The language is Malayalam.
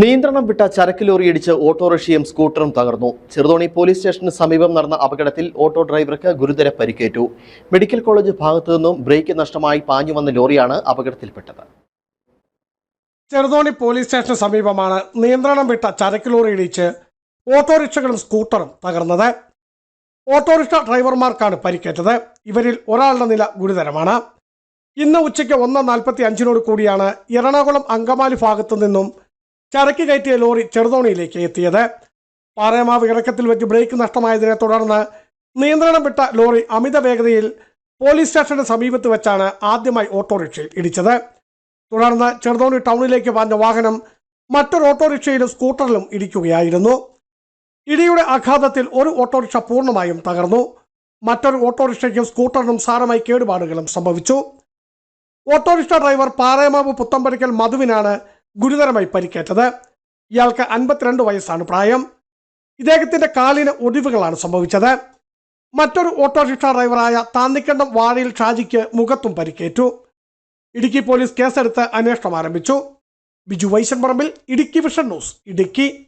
നിയന്ത്രണം വിട്ട ചരക്ക് ലോറി ഇടിച്ച് ഓട്ടോറിക്ഷയും സ്കൂട്ടറും തകർന്നു. ചെറുതോണി പോലീസ് സ്റ്റേഷന് സമീപം നടന്ന അപകടത്തിൽ ഓട്ടോ ഡ്രൈവർക്ക് ഗുരുതര പരിക്കേറ്റു. മെഡിക്കൽ കോളേജ് ഭാഗത്തു നിന്നും ബ്രേക്ക് നഷ്ടമായി പാഞ്ഞു വന്ന ലോറിയാണ് അപകടത്തിൽപ്പെട്ടത്. ചെറുതോണി പോലീസ് സ്റ്റേഷന് സമീപമാണ് നിയന്ത്രണം വിട്ട ചരക്ക് ലോറി ഇടിച്ച് ഓട്ടോറിക്ഷകളും സ്കൂട്ടറും തകർന്നത്. ഓട്ടോറിക്ഷ ഡ്രൈവർമാർക്കാണ് പരിക്കേറ്റത്. ഇവരിൽ ഒരാളുടെ നില ഗുരുതരമാണ്. ഇന്ന് ഉച്ചയ്ക്ക് ഒന്ന് നാൽപ്പത്തി അഞ്ചിനോട് കൂടിയാണ് എറണാകുളം അങ്കമാലി ഭാഗത്തു നിന്നും ചരക്ക് കയറ്റിയ ലോറി ചെറുതോണിയിലേക്ക് എത്തിയത്. പാറയമാവ് ഇറക്കത്തിൽ വെച്ച് ബ്രേക്ക് നഷ്ടമായതിനെ തുടർന്ന് നിയന്ത്രണം വിട്ട ലോറി അമിത വേഗതയിൽ പോലീസ് സ്റ്റേഷന്റെ സമീപത്ത് വെച്ചാണ് ആദ്യമായി ഓട്ടോറിക്ഷയിൽ ഇടിച്ചത്. തുടർന്ന് ചെറുതോണി ടൗണിലേക്ക് പാഞ്ഞ വാഹനം മറ്റൊരു ഓട്ടോറിക്ഷയിലും സ്കൂട്ടറിലും ഇടിക്കുകയായിരുന്നു. ഇടിയുടെ ആഘാതത്തിൽ ഒരു ഓട്ടോറിക്ഷ പൂർണമായും തകർന്നു. മറ്റൊരു ഓട്ടോറിക്ഷയ്ക്കും സ്കൂട്ടറിനും സാരമായി കേടുപാടുകളും സംഭവിച്ചു. ഓട്ടോറിക്ഷ ഡ്രൈവർ പാറയമാവ് പുത്തമ്പടിക്കൽ മധുവിനാണ് ഗുരുതരമായി പരിക്കേറ്റത്. ഇയാൾക്ക് അൻപത്തിരണ്ട് വയസ്സാണ് പ്രായം. ഇദ്ദേഹത്തിന്റെ കാലിന് ഒടിവുകളാണ് സംഭവിച്ചത്. മറ്റൊരു ഓട്ടോറിക്ഷ ഡ്രൈവറായ താന്നിക്കണ്ടം വാഴയിൽ ഷാജിക്ക് മുഖത്തും പരിക്കേറ്റു. ഇടുക്കി പോലീസ് കേസെടുത്ത് അന്വേഷണം ആരംഭിച്ചു. Biju Vaishan Parambil Idukki Vision news Idukki.